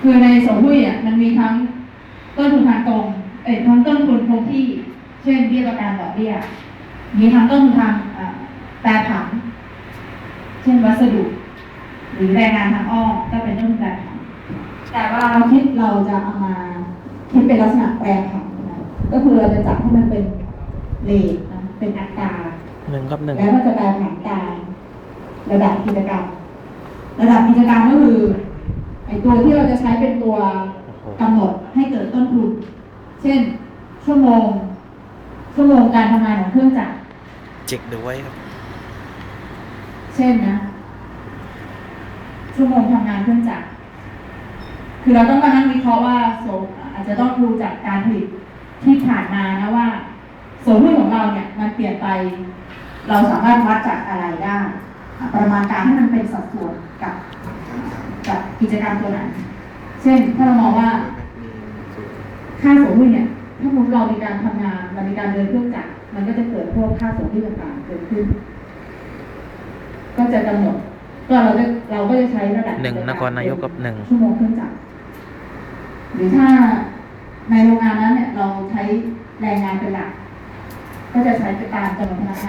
คือในสมหุ้ยอะมันมีทั้งต้นทุนทางตรงเอ้ยทั้งต้นทุนคงที่ เช่นเบี้ยประกันดอกเบี้ย มีทั้งต้นทุนทางเอ่อแปรผัน เช่นวัสดุ หรือแรงงานทางอ้อมก็เป็นต้นทุนแปรผันแต่ว่าเราคิดเราจะเอามาคิดเป็นลักษณะแปรผันนะก็คือเราจะจับให้มันเป็นเลทนะเป็นอัตราหนึ่งกับหนึ่งแล้วก็จะแปลผันตามระดับกิจกรรม ระดับกิจกรรมก็คือไอ ตัวที่เราจะใช้เป็นตัวโอ้โหกำหนดให้เกิดต้นทุน เช่น ชั่วโมง ชั่วโมงการทำงานของเครื่องจักรเจ็กดูไว้ครับ เช่นนะ ชั่วโมงทำงานเครื่องจักรคือเราต้องมานั่งวิเคราะห์ว่าโสอาจจะต้องดูจากการผลิตที่ผ่านมานะว่าโสหุ้นของเราเนี่ยมันเปลี่ยนไป เราสามารถวัดจากอะไรได้อะประมาณการให้มันเป็นสัดส่วนกับ กับกิจกรรมตัวไหนเช่นถ้าเรามองว่าค่าโสหุ้นเนี่ย ถ้ามุมเรามีการทำงานเรามีการเดินเครื่องจักรมันก็จะเกิดพวกค่าโสหุ้นต่างๆเกิดขึ้น ก็จะกำหนด ก็เราจะเราก็จะใช้ระดับหนึ่งนครนายกกับหนึ่งชั่วโมงเครื่องจักรหรือถ้าในโรงงานนั้นเนี่ยเราใช้แรงงานเป็นหลัก ก็จะใช้ไปตามจำนวนพนักงาน